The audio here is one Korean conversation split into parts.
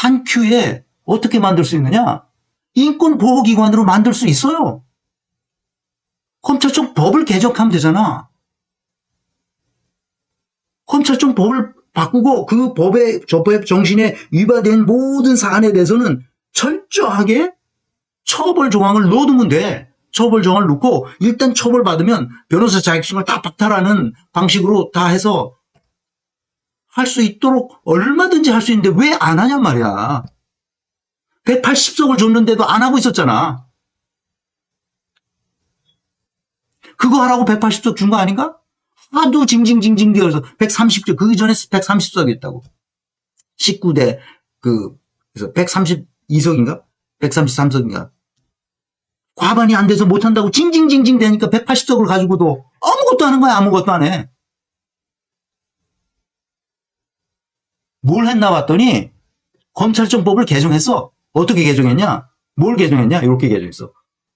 한 큐에 어떻게 만들 수 있느냐? 인권보호기관으로 만들 수 있어요. 검찰청 법을 개정하면 되잖아. 검찰청 법을 바꾸고 그 법의 저법 정신에 위반된 모든 사안에 대해서는 철저하게 처벌 조항을 넣어두면 돼. 처벌 조항을 넣고 일단 처벌 받으면 변호사 자격증을 다 박탈하는 방식으로 다 해서 할 수 있도록 얼마든지 할 수 있는데 왜 안 하냔 말이야. 180석을 줬는데도 안 하고 있었잖아. 그거 하라고 180석 준 거 아닌가? 하도 징징징징 되어서 130석, 그 전에 130석 했다고. 19대, 그, 그래서 132석인가? 133석인가? 과반이 안 돼서 못한다고 징징징징 되니까 180석을 가지고도 아무것도 하는 거야, 아무것도 안 해. 뭘 했나 봤더니, 검찰청법을 개정했어. 어떻게 개정했냐? 뭘 개정했냐? 이렇게 개정했어.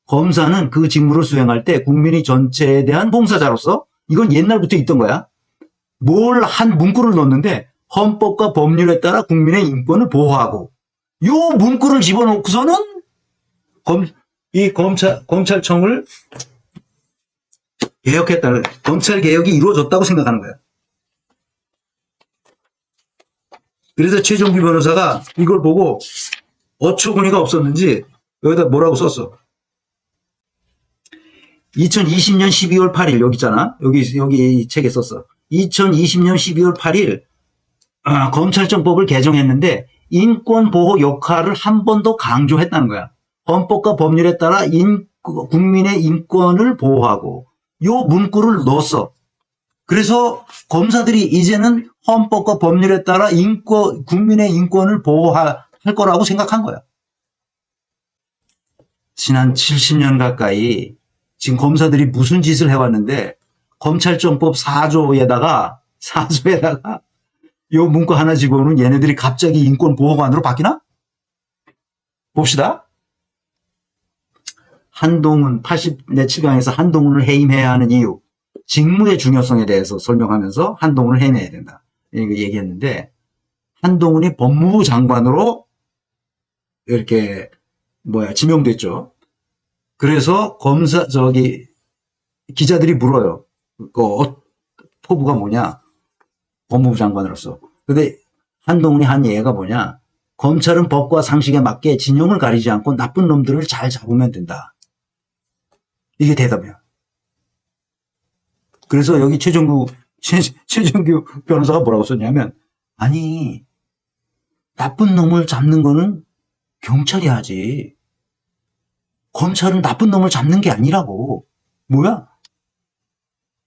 검사는 그 직무를 수행할 때 국민의 전체에 대한 봉사자로서 이건 옛날부터 있던 거야. 뭘 한 문구를 넣었는데 헌법과 법률에 따라 국민의 인권을 보호하고 요 문구를 집어넣고서는 검, 이 검찰, 검찰청을 개혁했다는, 검찰 개혁이 이루어졌다고 생각하는 거야. 그래서 최종규 변호사가 이걸 보고 어처구니가 없었는지 여기다 뭐라고 썼어. 2020년 12월 8일 여기 있잖아. 여기 여기 이 책에 썼어. 2020년 12월 8일 아, 검찰청법을 개정했는데 인권 보호 역할을 한 번 더 강조했다는 거야. 헌법과 법률에 따라 인, 국민의 인권을 보호하고 요 문구를 넣었어. 그래서 검사들이 이제는 헌법과 법률에 따라 인권, 국민의 인권을 보호할 거라고 생각한 거야. 지난 70년 가까이 지금 검사들이 무슨 짓을 해왔는데 검찰청법 4조에다가 4조에다가 요 문구 하나 집어오는 얘네들이 갑자기 인권보호관으로 바뀌나? 봅시다. 한동훈 80내 7강에서 한동훈을 해임해야 하는 이유 직무의 중요성에 대해서 설명하면서 한동훈을 해임해야 된다. 이거 얘기했는데 한동훈이 법무부 장관으로 이렇게 뭐야 지명됐죠. 그래서 검사 저기 기자들이 물어요. 그 어, 포부가 뭐냐? 법무부 장관으로서. 근데 한동훈이 한 예가 뭐냐? 검찰은 법과 상식에 맞게 진영을 가리지 않고 나쁜 놈들을 잘 잡으면 된다. 이게 대답이야. 그래서 여기 최정구, 최, 최정규 변호사가 뭐라고 썼냐면, 아니, 나쁜 놈을 잡는 거는 경찰이 하지. 검찰은 나쁜 놈을 잡는 게 아니라고. 뭐야?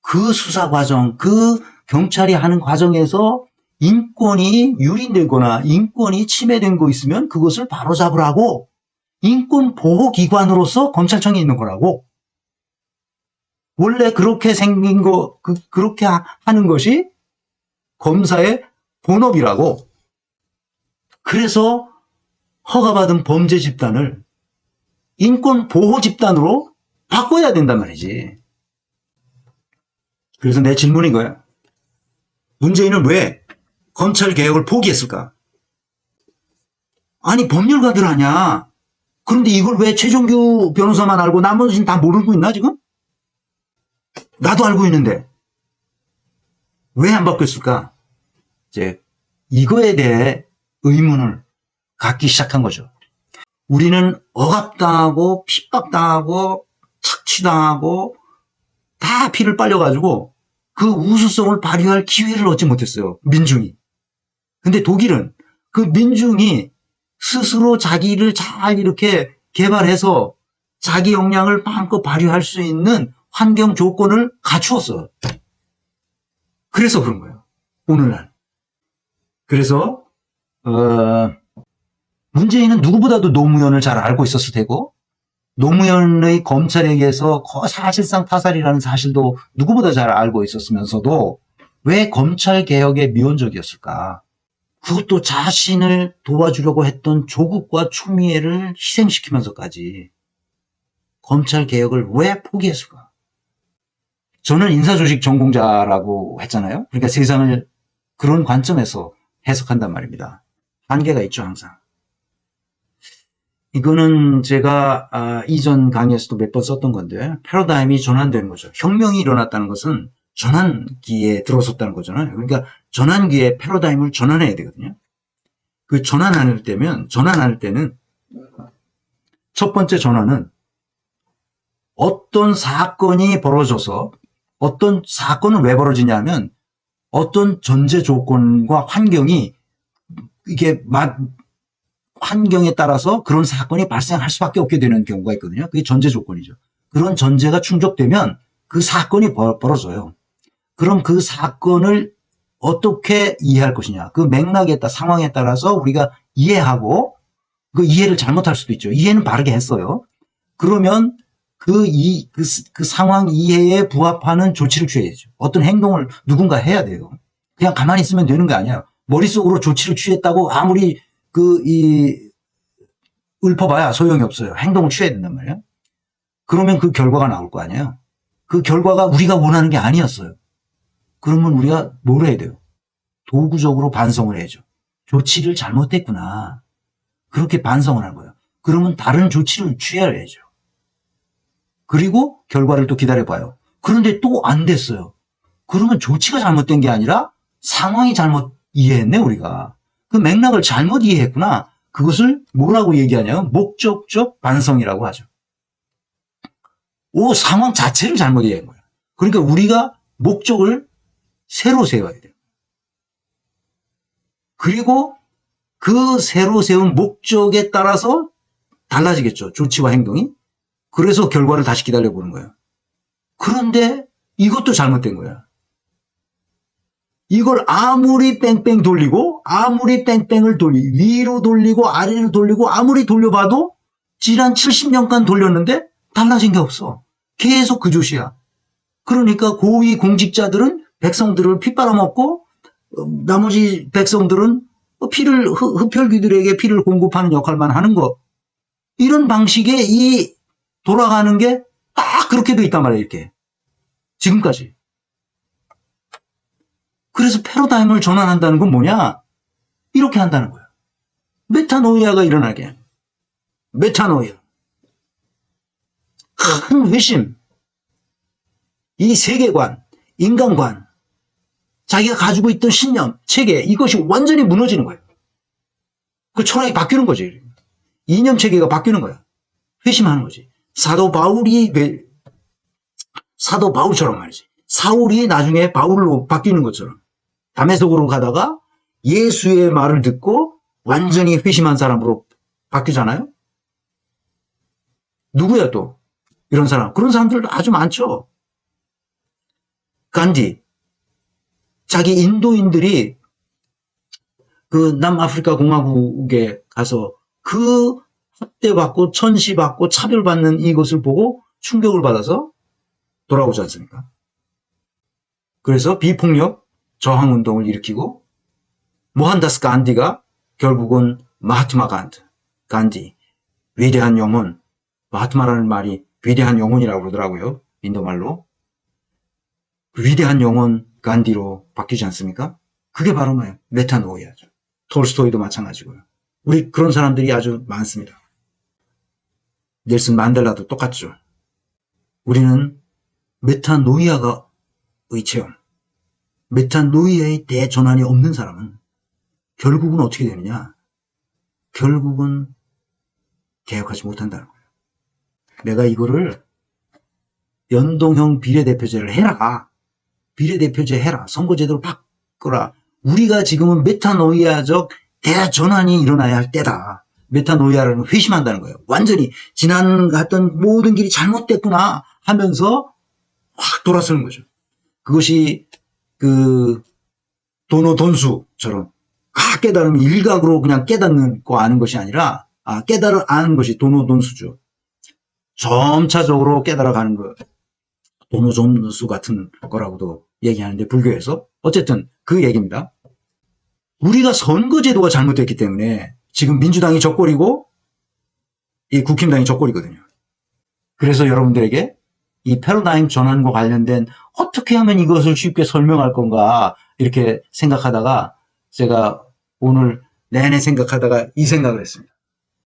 그 수사 과정, 그 경찰이 하는 과정에서 인권이 유린되거나 인권이 침해된 거 있으면 그것을 바로 잡으라고 인권 보호 기관으로서 검찰청이 있는 거라고. 원래 그렇게 생긴 거, 그, 그렇게 하- 하는 것이 검사의 본업이라고. 그래서 허가받은 범죄 집단을 인권 보호 집단으로 바꿔야 된단 말이지. 그래서 내 질문인 거야. 문재인은 왜 검찰 개혁을 포기했을까? 아니 법률가들 아냐. 그런데 이걸 왜 최종규 변호사만 알고 나머지는 다 모르고 있나 지금? 나도 알고 있는데 왜 안 바뀌었을까? 이제 이거에 대해 의문을 갖기 시작한 거죠. 우리는 억압당하고 핍박당하고 착취당하고 다 피를 빨려가지고 그 우수성을 발휘할 기회를 얻지 못했어요. 민중이. 근데 독일은 그 민중이 스스로 자기를 잘 이렇게 개발해서 자기 역량을 마음껏 발휘할 수 있는 환경 조건을 갖추었어. 그래서 그런 거예요. 오늘날. 그래서 어, 문재인은 누구보다도 노무현을 잘 알고 있었을 테고 노무현의 검찰에게서 거- 사실상 타살이라는 사실도 누구보다 잘 알고 있었으면서도 왜 검찰 개혁에 미온적이었을까? 그것도 자신을 도와주려고 했던 조국과 추미애를 희생시키면서까지 검찰 개혁을 왜 포기했을까? 저는 인사조직 전공자라고 했잖아요. 그러니까 세상을 그런 관점에서 해석한단 말입니다. 한계가 있죠, 항상. 이거는 제가 아, 이전 강의에서도 몇 번 썼던 건데 패러다임이 전환되는 거죠. 혁명이 일어났다는 것은 전환기에 들어섰다는 거잖아요. 그러니까 전환기에 패러다임을 전환해야 되거든요. 그 전환할 때면 전환할 때는 첫 번째 전환은 어떤 사건이 벌어져서 어떤 사건은 왜 벌어지냐면 어떤 전제 조건과 환경이 이게 마- 환경에 따라서 그런 사건이 발생할 수밖에 없게 되는 경우가 있거든요. 그게 전제 조건이죠. 그런 전제가 충족되면 그 사건이 벌- 벌어져요. 그럼 그 사건을 어떻게 이해할 것이냐. 그 맥락에 따라 상황에 따라서 우리가 이해하고 그 이해를 잘못할 수도 있죠. 이해는 바르게 했어요. 그러면 그, 이, 그, 스- 그 상황 이해에 부합하는 조치를 취해야죠. 어떤 행동을 누군가 해야 돼요. 그냥 가만히 있으면 되는 게 아니에요. 머릿속으로 조치를 취했다고 아무리 그, 이, 읊어봐야 소용이 없어요. 행동을 취해야 된단 말이에요. 그러면 그 결과가 나올 거 아니에요. 그 결과가 우리가 원하는 게 아니었어요. 그러면 우리가 뭘 해야 돼요? 도구적으로 반성을 해야죠. 조치를 잘못했구나. 그렇게 반성을 한 거예요. 그러면 다른 조치를 취해야죠. 그리고 결과를 또 기다려봐요. 그런데 또 안 됐어요. 그러면 조치가 잘못된 게 아니라 상황이 잘못 이해했네, 우리가. 그 맥락을 잘못 이해했구나. 그것을 뭐라고 얘기하냐면 목적적 반성이라고 하죠. 오, 상황 자체를 잘못 이해한 거예요. 그러니까 우리가 목적을 새로 세워야 돼요. 그리고 그 새로 세운 목적에 따라서 달라지겠죠. 조치와 행동이. 그래서 결과를 다시 기다려보는 거예요. 그런데 이것도 잘못된 거야. 이걸 아무리 뺑뺑 돌리고 아무리 뺑뺑을 돌리 위로 돌리고 아래로 돌리고 아무리 돌려봐도 지난 70년간 돌렸는데 달라진 게 없어. 계속 그 조시야. 그러니까 고위 공직자들은 백성들을 피 빨아먹고 어, 나머지 백성들은 피를 흡- 흡혈귀들에게 피를 공급하는 역할만 하는 거. 이런 방식의 이 돌아가는 게 딱 그렇게 돼 있단 말이에요, 이렇게. 지금까지. 그래서 패러다임을 전환한다는 건 뭐냐? 이렇게 한다는 거야. 메타노이아가 일어나게. 메타노이아. 큰 회심. 이 세계관, 인간관, 자기가 가지고 있던 신념, 체계, 이것이 완전히 무너지는 거예요. 그 철학이 바뀌는 거지. 이념 체계가 바뀌는 거야. 회심하는 거지. 사도 바울이, 왜- 사도 바울처럼 말이지. 사울이 나중에 바울로 바뀌는 것처럼. 담에석으로 가다가 예수의 말을 듣고 완전히 회심한 사람으로 바뀌잖아요? 누구야 또? 이런 사람. 그런 사람들 아주 많죠. 간디. 자기 인도인들이 그 남아프리카 공화국에 가서 그 학대받고 천시받고 차별받는 이것을 보고 충격을 받아서 돌아오지 않습니까? 그래서 비폭력 저항 운동을 일으키고 모한다스 간디가 결국은 마하트마 간드, 간디, 위대한 영혼, 마하트마라는 말이 위대한 영혼이라고 그러더라고요. 인도말로. 그 위대한 영혼 간디로 바뀌지 않습니까? 그게 바로? 메타노이아죠. 톨스토이도 마찬가지고요. 우리 그런 사람들이 아주 많습니다. 넬슨 만델라도 똑같죠. 우리는 메타노이아가 의체험, 메타노이아의 대전환이 없는 사람은 결국은 어떻게 되느냐? 결국은 개혁하지 못한다는 거예요. 내가 이거를 연동형 비례대표제를 해라. 비례대표제 해라. 선거제도를 바꾸라. 우리가 지금은 메타노이아적 대전환이 일어나야 할 때다. 메타노이아라는 회심한다는 거예요. 완전히 지난 갔던 모든 길이 잘못됐구나 하면서 확 돌아서는 거죠. 그것이 그 도노 돈수처럼 아 깨달으면 일각으로 그냥 깨닫는 거 아는 것이 아니라 아 깨달아 아는 것이 도노 돈수죠. 점차적으로 깨달아 가는 거 도노 돈수 같은 거라고도 얘기하는데 불교에서 어쨌든 그 얘기입니다. 우리가 선거제도가 잘못됐기 때문에 지금 민주당이 적골이고 이 국힘당이 적골이거든요. 그래서 여러분들에게 이 패러다임 전환과 관련된 어떻게 하면 이것을 쉽게 설명할 건가 이렇게 생각하다가 제가 오늘 내내 생각하다가 이 생각을 했습니다.